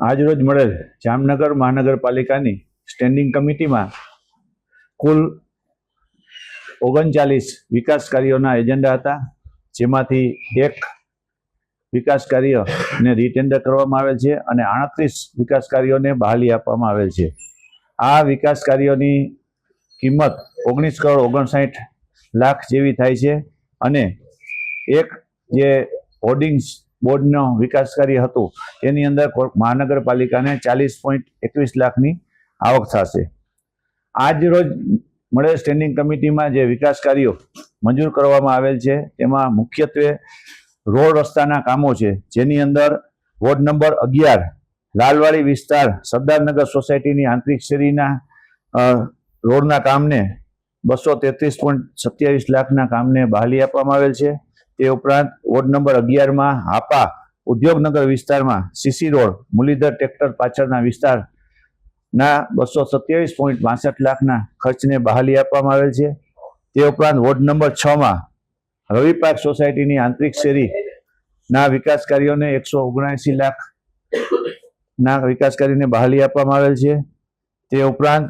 આજરોજ મળેલ જામનગર મહાનગરપાલિકાની સ્ટેન્ડિંગ કમિટીમાં કુલ ઓગણચાલીસ વિકાસ કાર્યોના એજન્ડા હતા. જેમાંથી એક વિકાસ કાર્યને રીટેન્ડર કરવામાં આવેલ છે અને આડત્રીસ વિકાસ કાર્યોને બહાલી આપવામાં આવેલ છે. આ વિકાસ કાર્યોની કિંમત ઓગણીસ કરોડ ઓગણસાઠ લાખ જેવી થાય છે અને એક જે હોર્ડિંગ્સ બોર્ડનો વિકાસ કાર્ય હતું. તેની અંદર મહાનગરપાલિકાને ચાલીસ પોઈન્ટ એકવીસ લાખની આવક થશે. આજ રોજ મળેલ સ્ટેન્ડિંગ કમિટીમાં જે વિકાસ કાર્યો મંજૂર કરવામાં આવેલ છે, તેમાં મુખ્યત્વે રોડ રસ્તાના કામો છે, જેની અંદર વોર્ડ નંબર અગિયાર, લાલવાડી વિસ્તાર, સરદારનગર સોસાયટીની આંતરિક શેરીના રોડના કામને બસો તેત્રીસ પોઈન્ટ સત્યાવીસ લાખના કામને બહાલી આપવામાં આવેલ છે. તે ઉપરાંત વોર્ડ નંબર અગિયારમાં હાપા ઉદ્યોગનગર વિસ્તારમાં સીસી રોડ મુરલીધર ટ્રેક્ટર પાછળના વિસ્તારના બસો સત્યાવીસ પોઈન્ટ બાસઠ લાખના ખર્ચને બહાલી આપવામાં આવેલ છે. તે ઉપરાંત વોર્ડ નંબર છમાં રવિ પાર્ક સોસાયટીની આંતરિક શેરીના વિકાસ કાર્યોને એકસો ઓગણસી લાખ ના વિકાસ કરીને બહાલી આપવામાં આવેલ છે. તે ઉપરાંત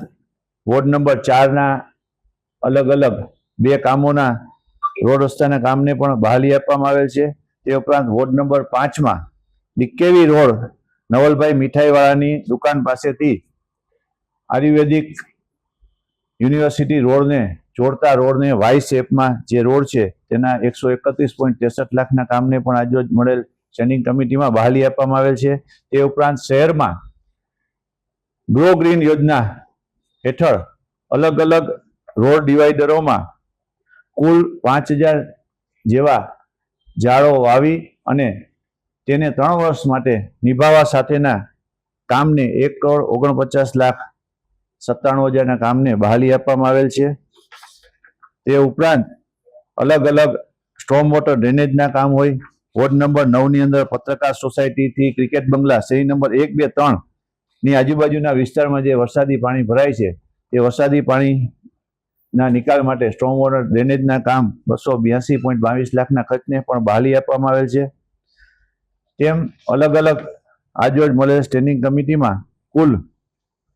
વોર્ડ નંબર ચારના અલગ અલગ બે કામોના રોડ રસ્તાના કામને પણ બહાલી આપવામાં આવેલ છે. તે ઉપરાંત વોર્ડ નંબર પાંચમાં ડિક્કેવી રોડ નવલભાઈ મીઠાઈવાળાની દુકાન પાસેથી આયુર્વેદિક યુનિવર્સિટી રોડને જોડતા રોડને, વાય શેપમાં જે રોડ છે, તેના એકસો એકત્રીસ પોઈન્ટ ત્રેસઠ લાખના કામને પણ આજરોજ મળેલ સ્ટેન્ડિંગ કમિટીમાં બહાલી આપવામાં આવેલ છે. તે ઉપરાંત શહેરમાં ગ્રો ગ્રીન યોજના હેઠળ અલગ અલગ રોડ ડિવાઈડરોમાં કુલ પાંચ હજાર જેવા ઝાડો વાવી અને તેને ત્રણ વર્ષ માટે નિભાવવા સાથેના કામને એક કરોડ ઓગણપચાસ લાખ સત્તાણું હજારના કામને બહાલી આપવામાં આવેલ છે. તે ઉપરાંત અલગ અલગ સ્ટ્રોમ વોટર ડ્રેનેજના કામ હોય, વોર્ડ નંબર નવની અંદર પત્રકાર સોસાયટીથી ક્રિકેટ બંગલા શેરી નંબર એક બે ત્રણની આજુબાજુના વિસ્તારમાં જે વરસાદી પાણી ભરાય છે, તે વરસાદી પાણીના નિકાલ માટે સ્ટ્રોંગ વોટર ડ્રેનેજના કામ બસો બ્યાસી પોઈન્ટ બાવીસ લાખના ખર્ચને પણ બહાલી આપવામાં આવેલ છે. તેમ અલગ અલગ આજરોજ મળેલ સ્ટેન્ડિંગ કમિટીમાં કુલ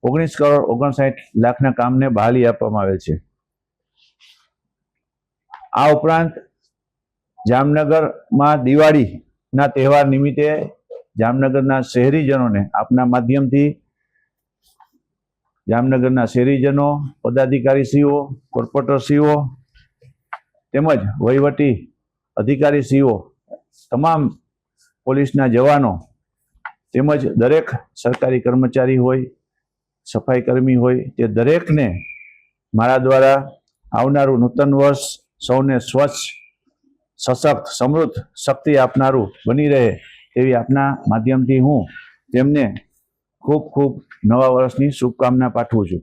ઓગણીસ કરોડ ઓગણસાઠ લાખના કામને બહાલી આપવામાં આવેલ છે. આ ઉપરાંત જામનગરમાં દિવાળીના તહેવાર નિમિત્તે જામનગરના શહેરીજનોને આપના માધ્યમથી જામનગરના શહેરીજનો પદાધિકારીશ્રીઓ, કોર્પોરેટરશ્રીઓ, તેમજ વહીવટી અધિકારીશ્રીઓ, તમામ પોલીસના જવાનો, તેમજ દરેક સરકારી કર્મચારી હોય સફાઈ કર્મી હોય, તે દરેકને મારા દ્વારા આવનારું નૂતન વર્ષ સૌને સ્વચ્છ, સશક્ત, સમૃદ્ધ શક્તિ આપનારું બની રહે તેવી આપના માધ્યમથી હું તેમને ખૂબ ખૂબ નવા વર્ષની શુભકામના પાઠવું છું.